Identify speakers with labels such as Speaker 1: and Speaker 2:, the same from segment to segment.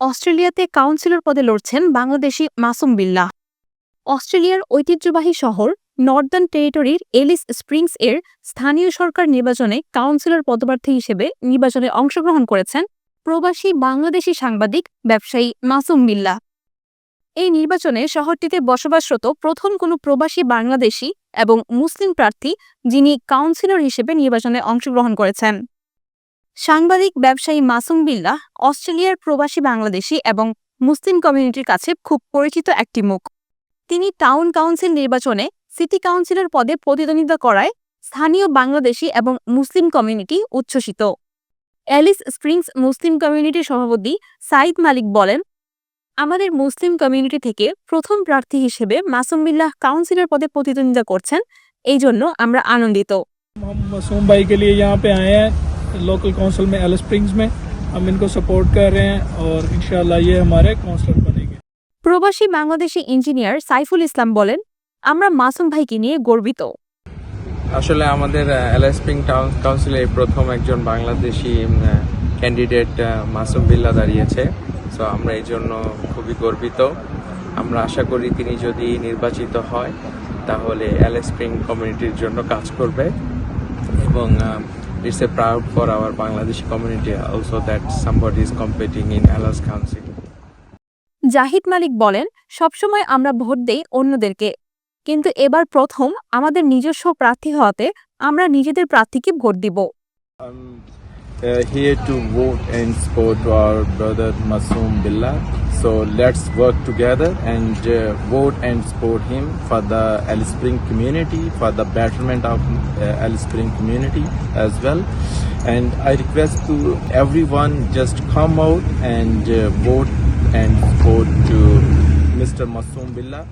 Speaker 1: অস্ট্রেলিয়াতে কাউন্সিলর পদে লড়ছেন বাংলাদেশি মাসুম বিল্লাহ অস্ট্রেলিয়ার ঐতিহ্যবাহী শহর নর্দার্ন টেরিটরির এলিস স্প্রিংস এর স্থানীয় সরকার নির্বাচনে কাউন্সিলর পদপ্রার্থী হিসেবে নির্বাচনে অংশগ্রহণ করেছেন প্রবাসী বাংলাদেশি সাংবাদিক, ব্যবসায়ী মাসুম বিল্লাহ এই নির্বাচনে শহরটিতে বসবাসরত প্রথম কোনো প্রবাসী বাংলাদেশি এবং মুসলিম প্রার্থী যিনি কাউন্সিলর হিসেবে নির্বাচনে অংশগ্রহণ করেছেন। সাংবাদিক ব্যবসায়ী মাসুম বিল্লাহ অস্ট্রেলিয়ার প্রবাসী বাংলাদেশি এবং মুসলিম কমিউনিটির কাছে খুব পরিচিত একটি মুখ তিনি টাউন কাউন্সিল নির্বাচনে সিটি কাউন্সিলর পদে প্রতিদ্বন্দ্বিতা করায় স্থানীয় বাংলাদেশি এবং মুসলিম কমিউনিটি উচ্ছ্বসিত অ্যালিস স্প্রিংস মুসলিম কমিউনিটির সভাপতি সাইদ মালিক বলেন আমাদের মুসলিম কমিউনিটি থেকে প্রথম প্রার্থী হিসেবে মাসুম বিল্লাহ কাউন্সিলর পদে প্রতিদ্বন্দ্বিতা করছেন এই জন্য আমরা আনন্দিত
Speaker 2: हम मासूम भाई के लिए यहाँ पे आए हैं लोकल काउंसिल में एल स्प्रिंग्स में हम इनको सपोर्ट कर रहे हैं और इंशाल्लाह ये हमारे काउंसलर बनेंगे
Speaker 1: প্রবাসী বাংলাদেশি ইঞ্জিনিয়ার সাইফুল ইসলাম বলেন আমরা মাসুম ভাইকে নিয়ে গর্বিত
Speaker 3: আসলে আমাদের এলএসপিং টাউন কাউন্সিলে এই প্রথম একজন বাংলাদেশি ক্যান্ডিডেট মাসুম বিল্লা দাঁড়িয়েছে সো আমরা এই জন্য খুবই গর্বিত আমরা আশা করি তিনি যদি নির্বাচিত হয় তাহলে এলএসপিং কমিউনিটির জন্য কাজ করবে এবং it's a proud for our Bangladeshi community also that somebody is competing in Alice council
Speaker 1: Zahid Malik বলেন সবসময় আমরা ভোট দেই অন্যদেরকে। কিন্তু এবার প্রথম আমাদের নিজস্ব প্রার্থী হওয়াতে আমরা নিজেদের প্রার্থীকে ভোট দিব।
Speaker 4: uh, here to vote and support to our brother Masoom Billah. So let's work together and uh, vote and support him for the Alice Spring community, for the betterment of uh, Alice Spring community as well. And I request to everyone just come out and uh, vote and support to Mr. Masoom Billah.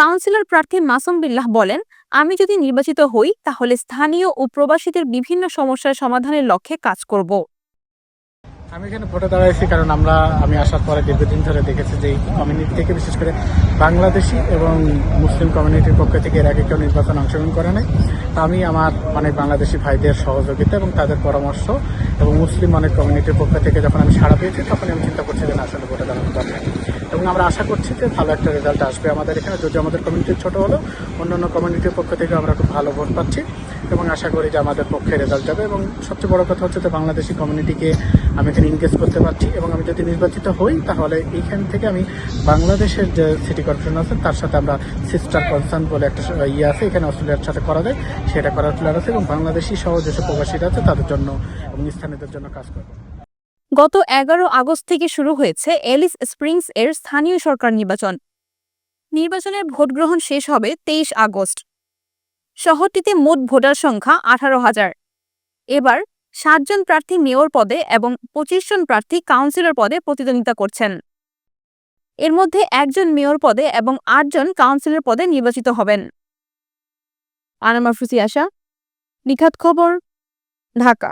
Speaker 1: Councillor প্রার্থী মাসুম বিল্লাহ বলেন আমি যদি নির্বাচিত হই, তাহলে স্থানীয় ও প্রবাসীদের বিভিন্ন সমস্যার সমাধানের লক্ষ্যে কাজ করব।
Speaker 5: আমি এখানে ভোটে দাঁড়াইছি কারণ আমরা, আমি আসার পরে দীর্ঘদিন ধরে দেখেছি যে কমিউনিটি থেকে বিশেষ করে বাংলাদেশি এবং মুসলিম কমিউনিটির পক্ষ থেকে এর আগে কেউ নির্বাচন অংশগ্রহণ করে নাই। তা আমি আমার অনেক বাংলাদেশি ভাইদের সহযোগিতা এবং তাদের পরামর্শ এবং মুসলিম অনেক কমিউনিটির পক্ষ থেকে যখন আমি সাড়া পেয়েছি তখন আমি চিন্তা করছি যে আসলে ভোটে দাঁড়ানো দরকার। এবং আমরা আশা করছি যে ভালো একটা রেজাল্ট আসবে আমাদের এখানে। যদি আমাদের কমিউনিটি ছোট হলেও অন্যান্য কমিউনিটির পক্ষ থেকে আমরা খুব ভালো ভোট পাচ্ছি এবং আশা করি যে আমাদের পক্ষে রেজাল্ট যাবে এবং সবচেয়ে বড় কথা হচ্ছে যে বাংলাদেশি কমিউনিটিকে আমি এখানে ইনগেজ করতে পারছি এবং আমি যদি নির্বাচিত হই তাহলে এইখান থেকে আমি বাংলাদেশের যে সিটি কর্পোরেশন আছে তার সাথে আমরা সিস্টার কনসার্ন বলে একটা ইয়ে আছে, এখানে অস্ট্রেলিয়ার সাথে করা যায়, সেটা করার প্ল্যান আছে এবং বাংলাদেশি সহ যেসব প্রবাসীরা আছে তাদের জন্য এবং স্থানীয়দের জন্য কাজ করব।
Speaker 1: গত এগারো আগস্ট থেকে শুরু হয়েছে এলিস স্প্রিংস এর স্থানীয় সরকার নির্বাচন। নির্বাচনের ভোট গ্রহণ শেষ হবে তেইশ আগস্ট। শহরটিতে মোট ভোটার সংখ্যা আঠারো হাজার। এবার সাতজন প্রার্থী মেয়র পদে এবং পঁচিশ জন প্রার্থী কাউন্সিলর পদে প্রতিদ্বন্দ্বিতা করছেন। এর মধ্যে একজন মেয়র পদে এবং আটজন কাউন্সিলর পদে নির্বাচিত হবেন। আনামা ফুসি আশা, নিখাত খবর, ঢাকা।